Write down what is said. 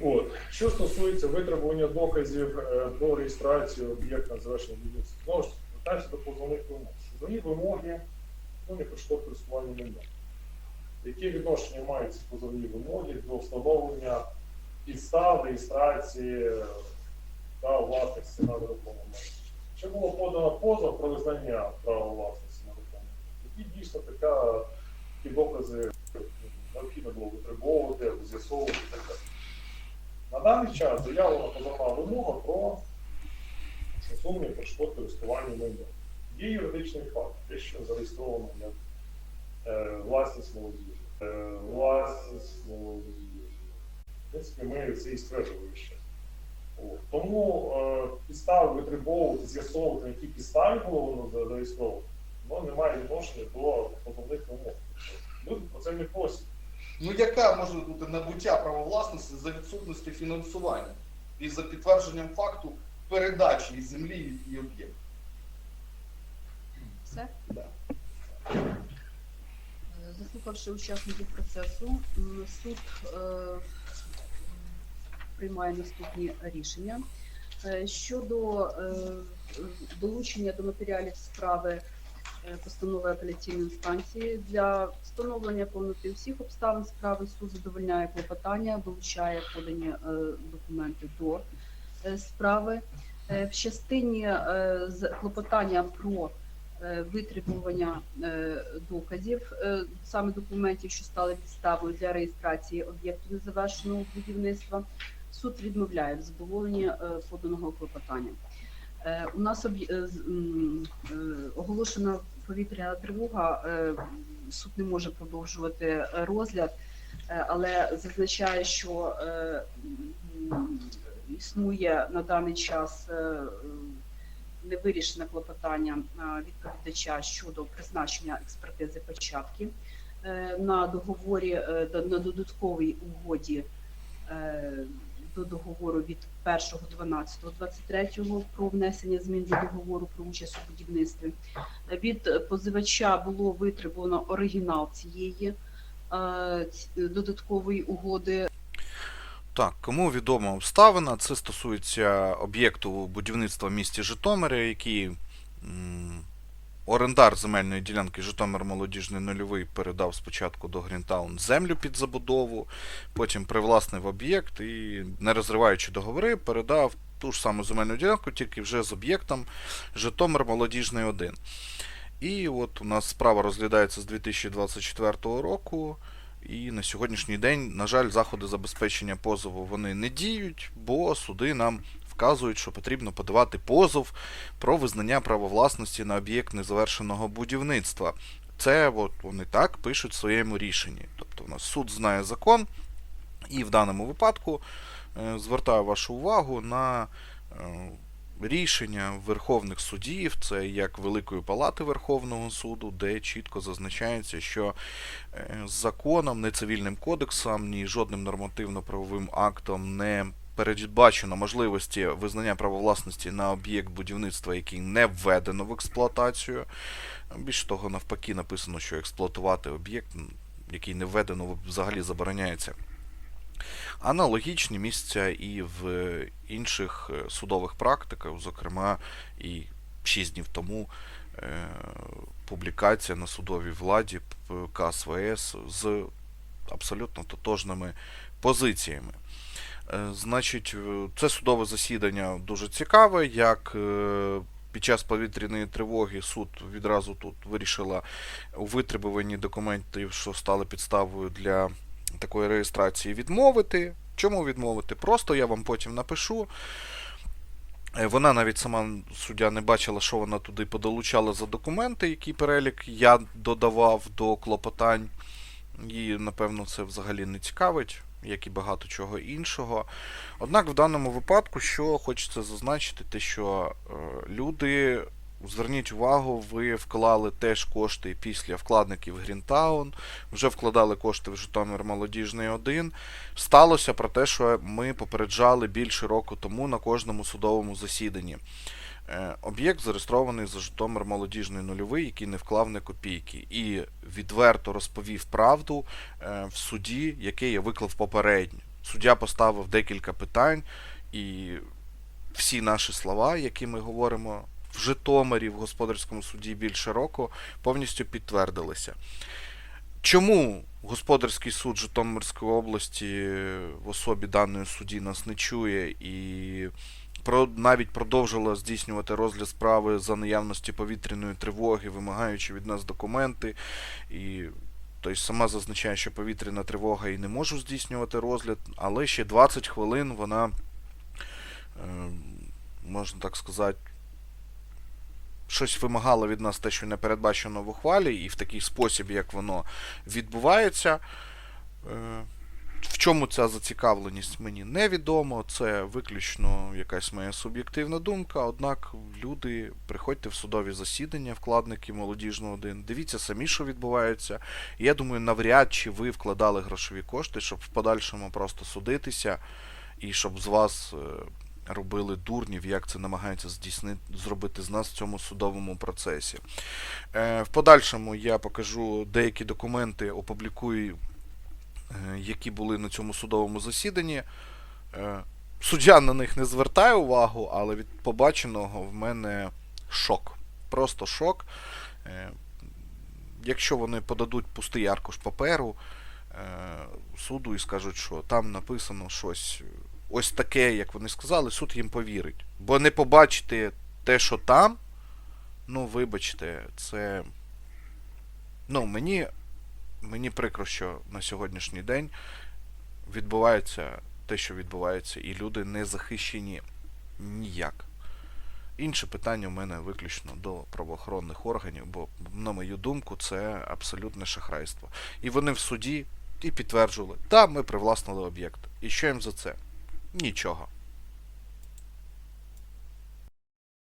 От. Що стосується витребування доказів е, до реєстрації об'єкта завершення будівництва, знову ж звертаємося до позовних вимог. Позовні вимоги ну, не перешкод користування майном. Які відношення мають ці позовні вимоги до встановлення підстав реєстрації е, та власності на нерухомому майні? Ще було подано позов про визнання права власності на майні. Тоді дійсно така, такі докази е, необхідно було витребовувати, з'ясовувати і так далі. На даний час заявлена позовна вимога про усунення перешкод користування майном. Є юридичний факт, те, що зареєстровано як е, власність молодіжі. Е, власність молодіжі. В принципі, ми це і стверджували ще. От. Тому е, підстави витребовувати, з'ясовувати, на якій підставі було воно зареєстровано, воно не має відношення до позовних вимог. Люди про це не просять. Ну яка може бути набуття права власності за відсутності фінансування і за підтвердженням факту передачі землі і об'єкту? Все? Да. Е, Заслухавши учасників процесу, суд е, приймає наступні рішення. Е, Щодо е, долучення до матеріалів справи постанови апеляційної інстанції для встановлення повноти всіх обставин справи суд задовольняє клопотання, долучає подані е, документи до е, справи. Е, В частині е, клопотання про е, витребування е, доказів, е, саме документів, що стали підставою для реєстрації об'єкту незавершеного будівництва, суд відмовляє в задоволенні е, поданого клопотання. Е, У нас е, е, оголошена повітряна тривога. е, Суд не може продовжувати розгляд, е, але зазначає, що е, існує на даний час невирішене клопотання відповідача щодо призначення експертизи початки на договорі до- на додатковій угоді до договору від 1.12.23 про внесення змін до договору про участь у будівництві. Від позивача було витребувано оригінал цієї е, додаткової угоди Так, кому відома обставина, це стосується об'єкту будівництва в місті Житомирі, який орендар земельної ділянки Житомир Молодіжний нульовий передав спочатку до Грінтаун землю під забудову, потім привласнив об'єкт і, не розриваючи договори, передав ту ж саму земельну ділянку, тільки вже з об'єктом Житомир Молодіжний 1. І от у нас справа розглядається з 2024 року. І на сьогоднішній день, на жаль, заходи забезпечення позову вони не діють, бо суди нам вказують, що потрібно подавати позов про визнання права власності на об'єкт незавершеного будівництва. Це от вони так пишуть в своєму рішенні. Тобто у нас суд знає закон, і в даному випадку е, звертаю вашу увагу на е, рішення верховних судів, це як Великої Палати Верховного суду, де чітко зазначається, що е, законом, не цивільним кодексом, ні жодним нормативно-правовим актом не передбачено можливості визнання права власності на об'єкт будівництва, який не введено в експлуатацію. Більш того, навпаки, написано, що експлуатувати об'єкт, який не введено, взагалі забороняється. Аналогічні місця і в інших е, судових практиках, зокрема, і 6 днів тому е, публікація на судовій владі КСВС з абсолютно тотожними позиціями. Е, Значить, е, це судове засідання дуже цікаве, як е, під час повітряної тривоги суд відразу тут вирішила у витребуванні документів, що стали підставою для такої реєстрації, відмовити. Чому відмовити? Просто я вам потім напишу. Вона навіть сама суддя не бачила, що вона туди подолучала за документи, який перелік я додавав до клопотань. Її, напевно, це взагалі не цікавить, як і багато чого іншого. Однак в даному випадку, що хочеться зазначити, те, що е, люди, зверніть увагу, ви вклали теж кошти після вкладників Грінтаун, вже вкладали кошти в Житомир Молодіжний 1. Сталося про те, що ми попереджали більше року тому на кожному судовому засіданні. Е, Об'єкт зареєстрований за Житомир Молодіжний нульовий, який не вклав ні копійки, і відверто розповів правду е, в суді, який я виклав попередньо. Суддя поставив декілька питань, і всі наші слова, які ми говоримо в Житомирі, в господарському суді більше року, повністю підтвердилися. Чому господарський суд Житомирської області в особі даної судді нас не чує і навіть продовжила здійснювати розгляд справи за наявності повітряної тривоги, вимагаючи від нас документи, і тобто сама зазначає, що повітряна тривога і не можу здійснювати розгляд, але ще 20 хвилин вона, е, можна так сказати, щось вимагало від нас те, що не передбачено в ухвалі, і в такий спосіб, як воно відбувається. В чому ця зацікавленість мені невідомо, це виключно якась моя суб'єктивна думка. Однак люди, приходьте в судові засідання, вкладники молодіжного 1, дивіться самі, що відбувається. Я думаю, навряд чи ви вкладали грошові кошти, щоб в подальшому просто судитися, і щоб з вас е, робили дурнів, як це намагаються здійснити зробити з нас в цьому судовому процесі. Е, В подальшому я покажу деякі документи, опублікую, які були на цьому судовому засіданні. Е, Суддя на них не звертає увагу, але від побаченого в мене шок. Просто шок. Е, Якщо вони подадуть пустий аркуш паперу е, суду і скажуть, що там написано щось ось таке, як вони сказали, суд їм повірить. Бо не побачити те, що там, ну, вибачте, це. Ну, мені, мені прикро, що на сьогоднішній день відбувається те, що відбувається, і люди не захищені ніяк. Інше питання в мене виключно до правоохоронних органів, бо, на мою думку, це абсолютне шахрайство. І вони в суді і підтверджували, так, ми привласнили об'єкт. І що їм за це? Нічого.